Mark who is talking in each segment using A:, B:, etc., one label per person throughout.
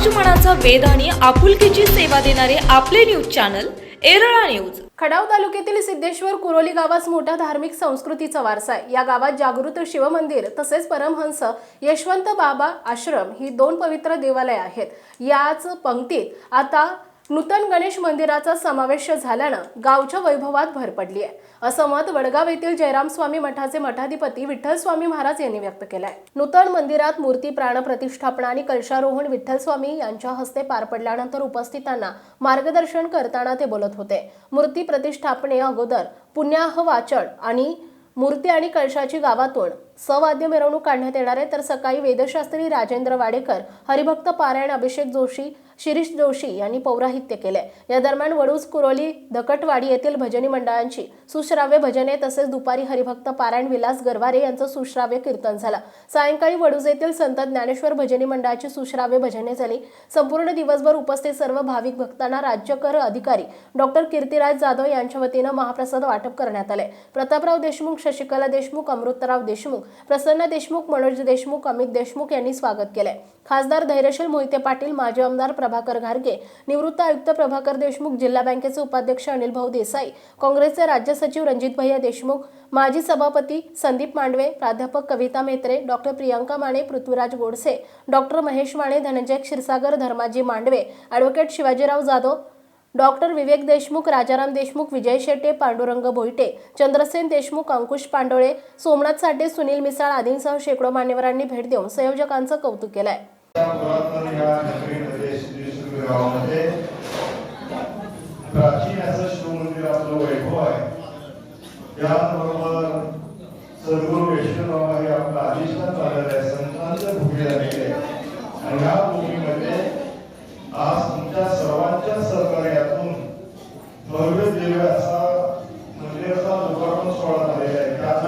A: समाजमनाचा वेद आणि आपुलकीची सेवा देणारे आपले न्यूज चॅनल एरळा न्यूज.
B: खडाव तालुक्यातील सिद्धेश्वर कुरोली गावास मोठा धार्मिक संस्कृतीचा वारसा आहे. या गावात जागृत शिवमंदिर तसेच परमहंस यशवंत बाबा आश्रम ही दोन पवित्र देवालय आहेत. याच पंक्तीत आता नूतन गणेश मंदिराचा समावेश झाल्यानं गावच्या वैभवात भर पडली आहे. असं मत वडगाव येथील जयराम स्वामी मठाचे मठाधिपती विठ्ठल स्वामी महाराज यांनी व्यक्त केलं आहे नूतन मंदिरात मूर्ती प्राण प्रतिष्ठापना आणि कलशारोहण विठ्ठल स्वामी यांच्या हस्ते पार पडल्यानंतर उपस्थितांना मार्गदर्शन करताना ते बोलत होते. मूर्ती प्रतिष्ठापने अगोदर पुण्याह वाचन आणि मूर्ती आणि कळशाची गावातून सवाद्य मिरवणूक काढण्यात येणार आहे. तर सकाळी वेदशास्त्री राजेंद्र वाडेकर हरिभक्त पारायण अभिषेक जोशी शिरीष जोशी यांनी पौराहित्य केले या दरम्यान वडूज कुरोली दकटवाडी येथील भजनी मंडळांची सुश्राव्य भजने तसेच दुपारी हरिभक्त पारायण विलास गरवारे यांचं सुश्राव्य कीर्तन झालं. सायंकाळी वडूज येथील संत ज्ञानेश्वर भजनी मंडळाची सुश्राव्य भजने झाली. संपूर्ण दिवसभर उपस्थित सर्व भाविक भक्तांना राज्यकर अधिकारी डॉक्टर कीर्तिराज जाधव यांच्या वतीनं महाप्रसाद वाटप करण्यात आले. प्रतापराव देशमुख शशिकला देशमुख अमृतराव देशमुख प्रसन्न देशमुख मनोज देशमुख अमित देशमुख यांनी स्वागत केले खासदार धैर्यशील मोहिते पाटील माजी आमदार प्रभाकर घारगे निवृत्त आयुक्त प्रभाकर देशमुख जिल्हा बँकेचे उपाध्यक्ष अनिल भाऊ देसाई काँग्रेसचे राज्य सचिव रणजित भैया देशमुख माजी सभापती संदीप मांडवे प्राध्यापक Kavita Metre doctor Priyanka Mane Prithviraj Godse doctor Mahesh Mane Dhananjay Kshirsagar Dharmaji Mandve advocate Shivajirao Jadhav doctor Vivek Deshmukh Rajaram Deshmukh Vijay Shete Pandurang Bhoite Chandrasen Deshmukh Ankush Pandole Somnath Sathe Sunil Misal आदींसह शेकडो मान्यवरांनी भेट देऊन संयोजकांचं कौतुक केलंय.
C: या प्राचीन असं शिवमंदिर आपलं वैभव आहे त्याचबरोबर सद्गुरू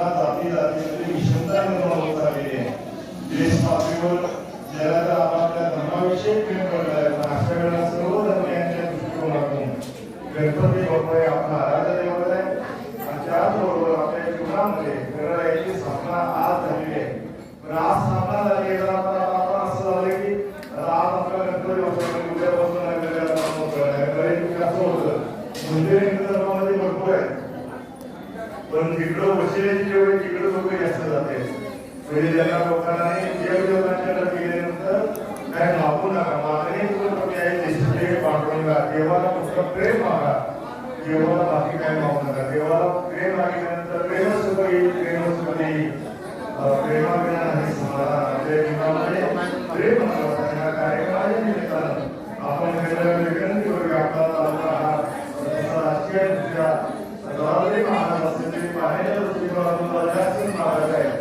C: बघत असताना जाती जातीमध्ये विषमता निर्माण होत आलेली आहे. देश पातळीवर ज्याला तर आपापल्या धर्माविषयी प्रेम करता येत नाही. अशा वेळेला सर्व धर्मियांच्या दृष्टिकोनातून गणपती बाप्पा हे आपला आराध्य दैवत आहे. आणि त्याचबरोबर आपल्या जीवनामध्ये गणरायाची स्थापना आज झालेली आहे. पण आज स्थापना झाली आहे. आपण असं झालं की आज आपला गणपती बाप्पा उद्यापासून नगराला मंदिर हिंदू धर्मामध्ये भरपूर आहे. पण तिकडं वशिलेची जेवढे तिकडं लोक जास्त जाते म्हणजे ज्यांना लोकांना देव देवतांच्याकडे गेल्यानंतर काय मागू नका. मागणी तुम्ही आहे देशाचे देवाला फक्त प्रेम मागा. देवाला बाकी काय मागू नका. देवाला प्रेम मागितल्यानंतर प्रेमच येईल प्रेमच प्रेमाविना नाही समाधान प्रेम या कार्यक्रमाच्या निमित्तानं आपण विनंती करूया आपला तालुका राजकीय दृष्ट्या जबाबदारी महाराज असेल तरी पाण्याच्या दृष्टिकोनातून महाराज आहे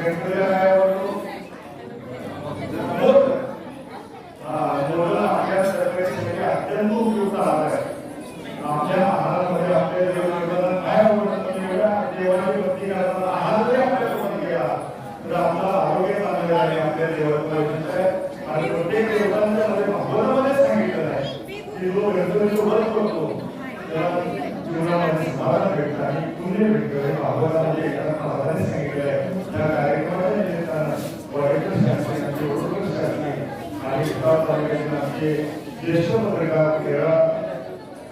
C: Amen. जीवनामध्ये समाधान भेटतं आणि पुण्य भेटतं हे भागवतामध्ये महाराजांनी सांगितलं आहे त्या कार्यक्रमाच्या निमित्तानं वडेकर शास्त्री आमचे ओळखकर शास्त्री आणि तालुक्यातील आमचे ज्येष्ठ पत्रकार केरळा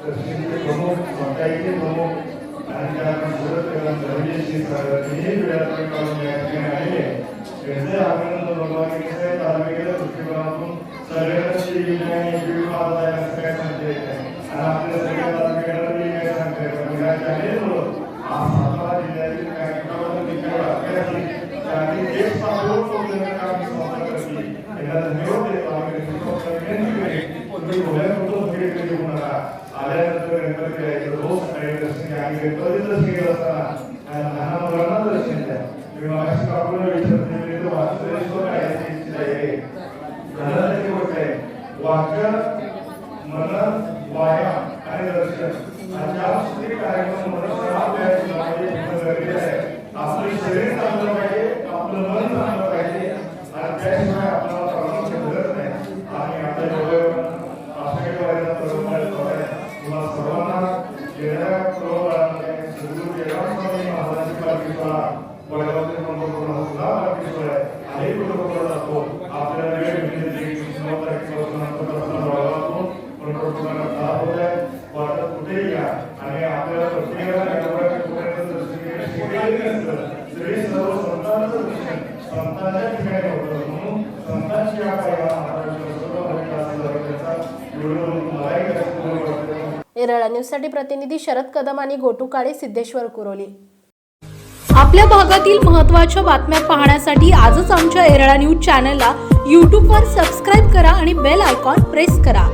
C: प्रमुख प्रमुख आणि त्यानंतर सुरत कदम तिन्ही वेळापैकी काढून या ठिकाणी आलेले आहे. त्यांचे अभिनंदन नोंदवावे साहेब तालुक्याच्या दृष्टिकोनातून सगळ्यांची काय नाही आणि आपल्या सगळ्या Amém, आपलं शरीर चांगलं पाहिजे आपलं मन चांगलं पाहिजे आणि
D: येरळा न्यूजसाठी प्रतिनिधी शरद कदम आणि गोटू काळे सिद्धेश्वर कुरोली.
B: आपल्या भागातील महत्त्वाच्या बातम्या पाहण्यासाठी आजच आमच्या एरळा न्यूज चॅनलला यूट्यूबवर सबस्क्राईब करा आणि बेल आयकॉन प्रेस करा.